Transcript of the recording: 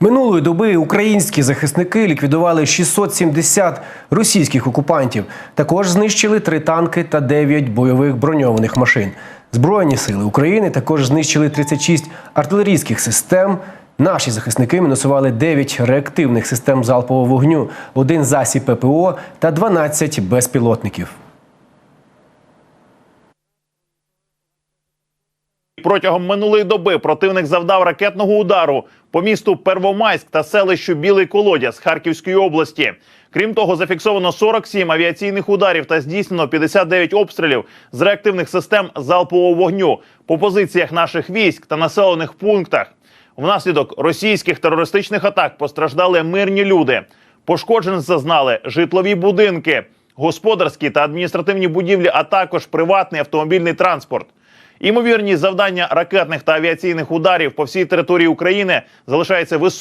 Минулої доби українські захисники ліквідували 670 російських окупантів. Також знищили три танки та 9 бойових броньованих машин. Збройні сили України також знищили 36 артилерійських систем. Наші захисники мінусували 9 реактивних систем залпового вогню, один засіб ППО та 12 безпілотників. Протягом минулої доби противник завдав ракетного удару по місту Первомайськ та селищу Білий Колодязь Харківської області. Крім того, зафіксовано 47 авіаційних ударів та здійснено 59 обстрілів з реактивних систем залпового вогню по позиціях наших військ та населених пунктах. Внаслідок російських терористичних атак постраждали мирні люди. Пошкоджень зазнали житлові будинки, господарські та адміністративні будівлі, а також приватний автомобільний транспорт. Імовірність завдання ракетних та авіаційних ударів по всій території України залишається високою.